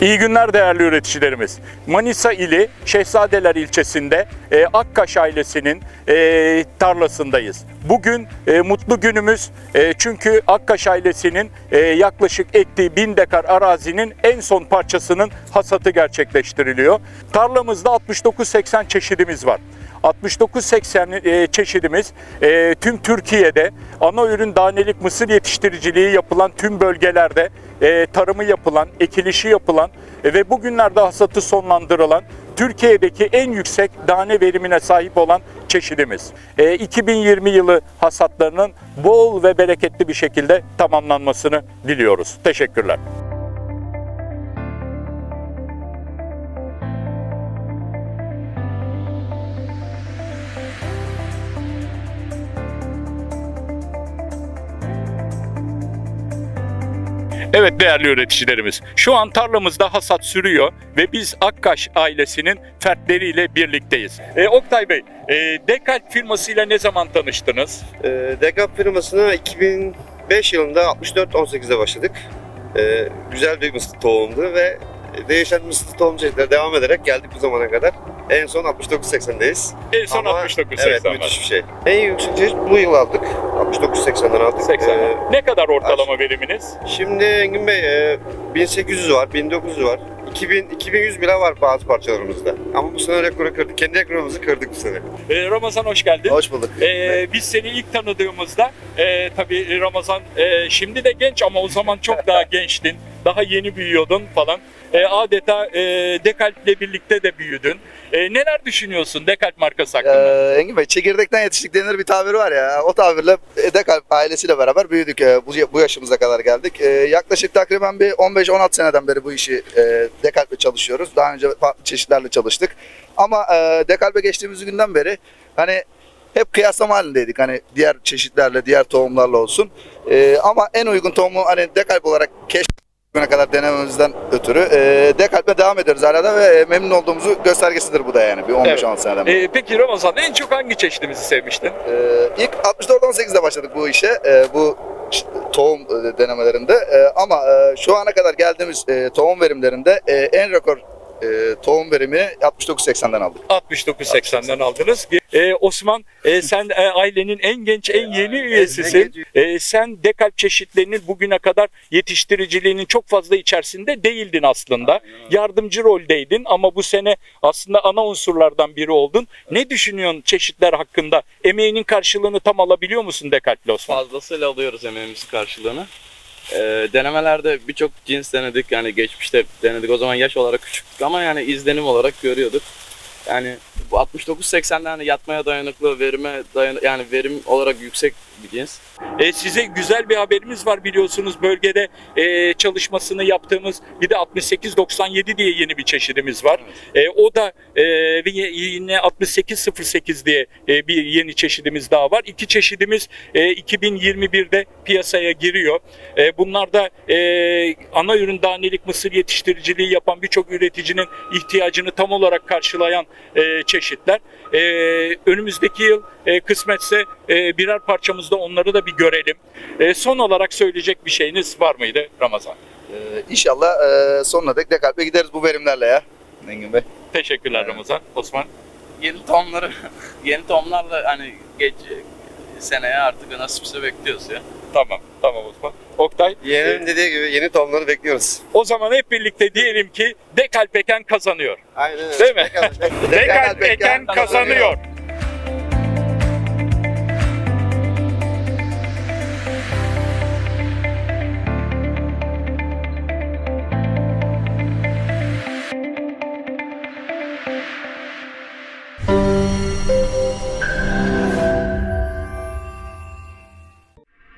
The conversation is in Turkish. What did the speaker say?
İyi günler değerli üreticilerimiz. Manisa ili Şehzadeler ilçesinde e, Akkaş ailesinin e, tarlasındayız. Bugün e, mutlu günümüz E, çünkü Akkaş ailesinin e, yaklaşık ektiği bin dekar arazinin en son parçasının hasatı gerçekleştiriliyor. Tarlamızda 69-80 çeşidimiz var. 69-80 e, çeşidimiz e, tüm Türkiye'de ana ürün danelik mısır yetiştiriciliği yapılan tüm bölgelerde e, tarımı yapılan, ekilişi yapılan ve bugünlerde hasatı sonlandırılan Türkiye'deki en yüksek tane verimine sahip olan çeşidimiz. E, 2020 yılı hasatlarının bol ve bereketli bir şekilde tamamlanmasını diliyoruz. Teşekkürler. Evet değerli üreticilerimiz, şu an tarlamızda hasat sürüyor ve biz Akkaş ailesinin fertleriyle birlikteyiz. E, Oktay Bey, e, Dekalp firmasıyla ne zaman tanıştınız? E, Dekap firmasına 2005 yılında 64-18'de başladık. E, güzel bir tohumdu ve değişen mısır tohum çeşitleri devam ederek geldik bu zamana kadar. En son 69-80'deyiz. En son Ama 69 Evet 80 müthiş bir şey. En yüksek çeşit bu yıl aldık. 69-80'den aldık. 80. E, ne kadar ortalama veriminiz? şimdi Engin Bey e, 1800 var, 1900 var. 2000, 2100 bile var bazı parçalarımızda. Ama bu sene rekoru kırdık. Kendi rekorumuzu kırdık bu sene. E, Ramazan hoş geldin. Hoş bulduk. E, biz seni ilk tanıdığımızda e, tabii Ramazan e, şimdi de genç ama o zaman çok daha gençtin. Daha yeni büyüyordun falan. E, adeta e, Dekalp'le birlikte de büyüdün. E, neler düşünüyorsun Dekalp markası hakkında? Ee, Engin Bey çekirdekten yetiştik denir bir tabir var ya. O tabirle Dekalp ailesiyle beraber büyüdük. Ee, Bu, bu yaşımıza kadar geldik. Ee, Yaklaşık takriben bir 15-16 seneden beri bu işi e, Dekalp'le çalışıyoruz. Daha önce farklı çeşitlerle çalıştık. Ama e, Dekalp'e geçtiğimiz günden beri hani hep kıyaslama halindeydik. Hani diğer çeşitlerle, diğer tohumlarla olsun. Ee, ama en uygun tohumu hani Dekalp olarak keşf bugüne kadar denememizden ötürü e, Dekalp'e devam ederiz hala da ve e, memnun olduğumuzu göstergesidir bu da yani bir 15-16 Evet. seneden beri. E, peki Ramazan en çok hangi çeşidimizi sevmiştin? Ee, ilk 64-18'de başladık bu işe, ee, bu tohum e, denemelerinde. Ee, ama e, şu ana kadar geldiğimiz e, tohum verimlerinde e, en rekor e, tohum verimini 69-80'den aldık. 69-80'den aldınız. E, Osman e, sen e, ailenin en genç, en yeni üyesisin. E, sen dekalp çeşitlerinin bugüne kadar yetiştiriciliğinin çok fazla içerisinde değildin aslında. Yardımcı roldeydin ama bu sene aslında ana unsurlardan biri oldun. Ne düşünüyorsun çeşitler hakkında? Emeğinin karşılığını tam alabiliyor musun dekalpli Osman? Fazlasıyla alıyoruz emeğimizin karşılığını. Ee, denemelerde birçok cins denedik. Yani geçmişte denedik. O zaman yaş olarak küçüktük ama yani izlenim olarak görüyorduk. Yani bu 69-80'de hani yatmaya dayanıklı, verime dayan yani verim olarak yüksek bir cins. E, size güzel bir haberimiz var biliyorsunuz bölgede e, çalışmasını yaptığımız bir de 6897 diye yeni bir çeşidimiz var. E, o da e, yine 6808 diye e, bir yeni çeşidimiz daha var. İki çeşidimiz e, 2021'de piyasaya giriyor. E, bunlar da e, ana ürün danelik mısır yetiştiriciliği yapan birçok üreticinin ihtiyacını tam olarak karşılayan e, çeşitler. E, önümüzdeki yıl e, kısmetse e, birer parçamızda onları da bir görelim. E, son olarak söyleyecek bir şeyiniz var mıydı Ramazan? Ee, inşallah e, sonuna dek Dekalp'e gideriz bu verimlerle ya. Engin Bey. Teşekkürler Ramazan. Osman? Yeni tohumları, yeni tohumlarla hani geç seneye artık nasipse bekliyoruz ya. Tamam, tamam Osman. Oktay? Yeğenin dediği gibi yeni tohumları bekliyoruz. O zaman hep birlikte diyelim ki Dekalp Eken kazanıyor. Aynen öyle. Değil mi? Bakalım. Dekalp Eken kazanıyor.